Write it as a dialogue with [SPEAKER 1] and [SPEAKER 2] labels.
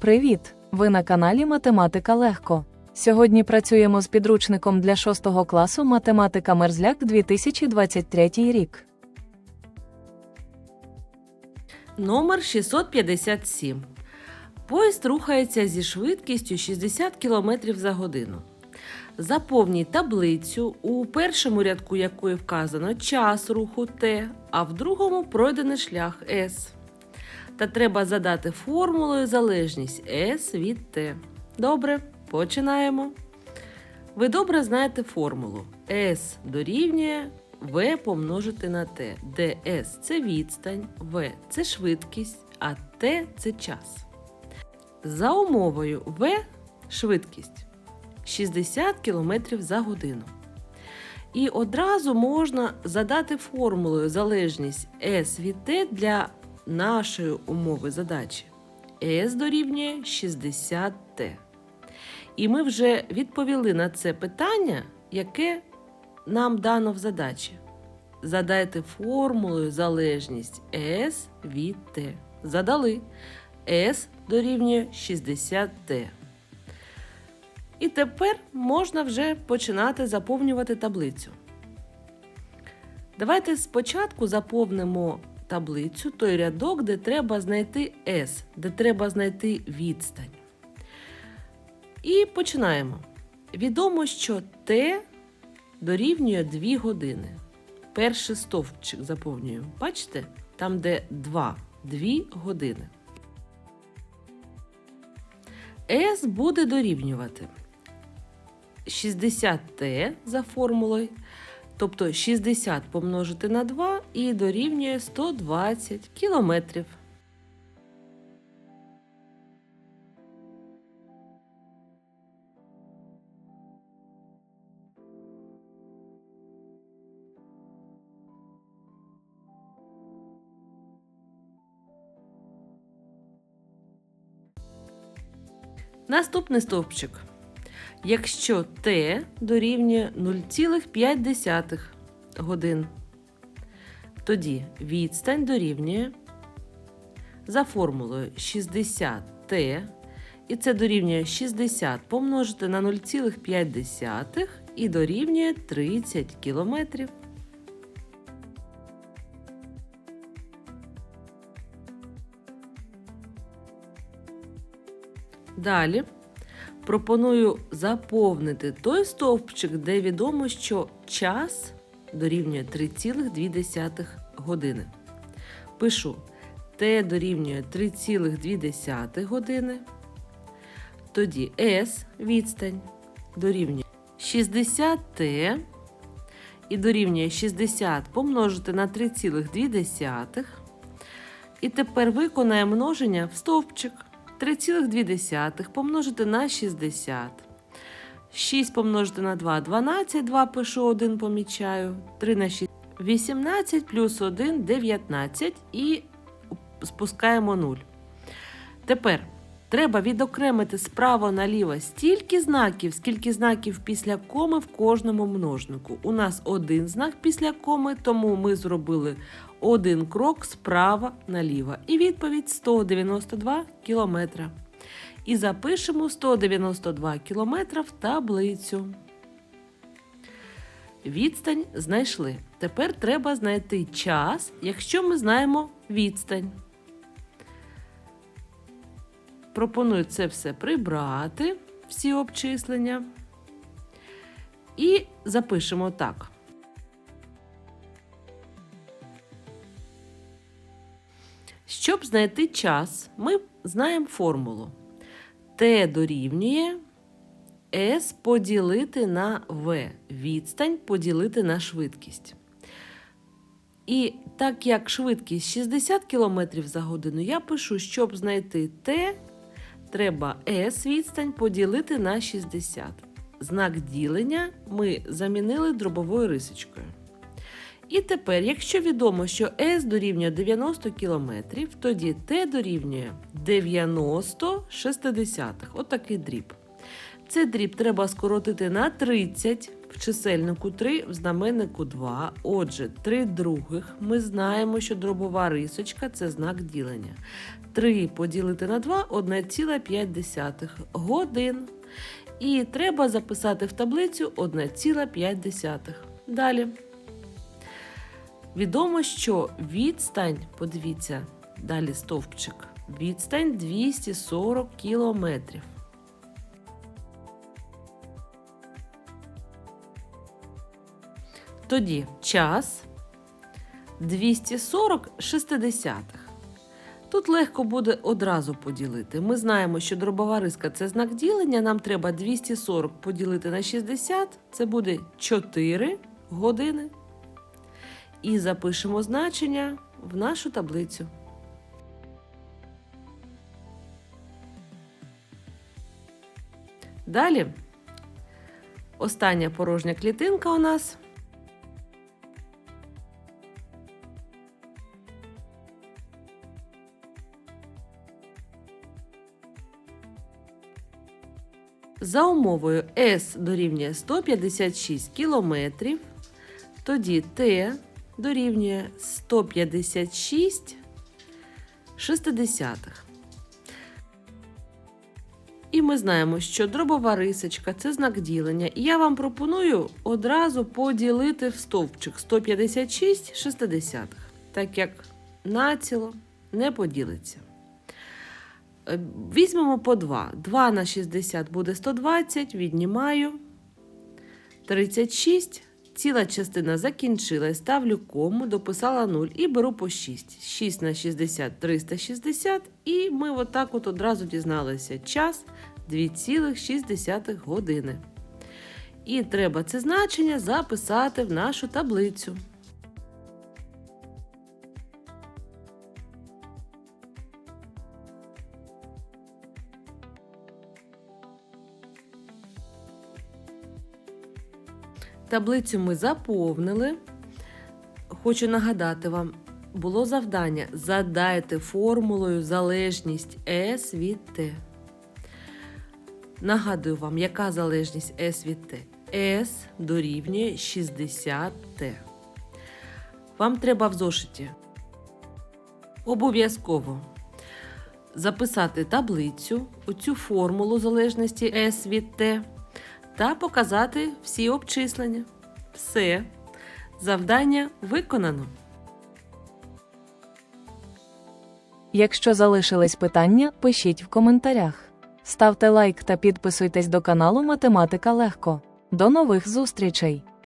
[SPEAKER 1] Привіт! Ви на каналі Математика Легко. Сьогодні працюємо з підручником для 6 класу Математика Мерзляк 2023 рік.
[SPEAKER 2] Номер 657. Поїзд рухається зі швидкістю 60 км за годину. Заповніть таблицю, у першому рядку якої вказано час руху Т, а в другому пройдений шлях С. Та треба задати формулою залежність С від Т. Добре, починаємо. Ви добре знаєте формулу. S дорівнює V помножити на T, де S – це відстань, V – це швидкість, а T – це час. За умовою V – швидкість 60 км за годину. І одразу можна задати формулою залежність S від T для нашої умови задачі. S дорівнює 60T. І ми вже відповіли на це питання, яке нам дано в задачі. Задайте формулою залежність S від T. Задали. S дорівнює 60T. І тепер можна вже починати заповнювати таблицю. Давайте спочатку заповнимо таблицю той рядок, де треба знайти S, де треба знайти відстань. І починаємо. Відомо, що Т дорівнює 2 години. Перший стовпчик заповнюємо. Бачите? Там, де 2, 2 години. С буде дорівнювати 60Т за формулою, тобто 60 помножити на 2 і дорівнює 120 кілометрів. Наступний стовпчик. Якщо Т дорівнює 0,5 годин, тоді відстань дорівнює за формулою 60Т, і це дорівнює 60 помножити на 0,5 і дорівнює 30 кілометрів. Далі пропоную заповнити той стовпчик, де відомо, що час дорівнює 3,2 години. Пишу Т дорівнює 3,2 години. Тоді S відстань дорівнює 60Т і дорівнює 60 помножити на 3,2. І тепер виконаємо множення в стовпчик. 3,2 помножити на 60. 6 помножити на 2 12, 2 пишу, 1 помічаю. 3 на 6 18 плюс 1 19 і спускаємо 0. Тепер треба відокремити справа наліво стільки знаків, скільки знаків після коми в кожному множнику. У нас один знак після коми, тому ми зробили один крок справа наліво. І відповідь 192 кілометра. І запишемо 192 кілометра в таблицю. Відстань знайшли. Тепер треба знайти час, якщо ми знаємо відстань. Пропоную це все прибрати, всі обчислення. І запишемо так. Щоб знайти час, ми знаємо формулу. Т дорівнює S поділити на V. Відстань поділити на швидкість. І так як швидкість 60 км за годину, я пишу, щоб знайти Т, треба S відстань поділити на 60. Знак ділення ми замінили дробовою рисочкою. І тепер, якщо відомо, що S дорівнює 90 км, тоді T дорівнює 90 шестидесятих. Отакий дріб. Цей дріб треба скоротити на 30 В чисельнику 3, в знаменнику 2. Отже, 3 других. Ми знаємо, що дробова рисочка це знак ділення. 3 поділити на 2 1,5 годин. І треба записати в таблицю 1,5. Далі. Відомо, що відстань, подивіться, далі стовпчик, відстань 240 кілометрів. Тоді час 240 шестидесятих. Тут легко буде одразу поділити. Ми знаємо, що дробова риска це знак ділення. Нам треба 240 поділити на 60, це буде 4 години. І запишемо значення в нашу таблицю. Далі остання порожня клітинка у нас. За умовою S дорівнює 156 кілометрів, тоді T дорівнює 156 шестидесятих. І ми знаємо, що дробова рисочка це знак ділення. І я вам пропоную одразу поділити в стовпчик 156 шестидесятих, так як націло не поділиться. Е, Візьмемо по 2. 2 на 60 буде 120, віднімаю 36. Ціла частина закінчилась, ставлю кому, дописала 0 і беру по 6. 6 на 60 360. І ми отак от одразу дізналися час 2,6 години. І треба це значення записати в нашу таблицю. Таблицю ми заповнили. Хочу нагадати вам, було завдання задайте формулою залежність S від T. Нагадую вам, яка залежність S від T? S дорівнює 60T. Вам треба в зошиті обов'язково записати таблицю, оцю формулу залежності S від T та показати всі обчислення. Все. Завдання виконано.
[SPEAKER 1] Якщо залишились питання, пишіть в коментарях. Ставте лайк та підписуйтесь до каналу Математика Легко. До нових зустрічей!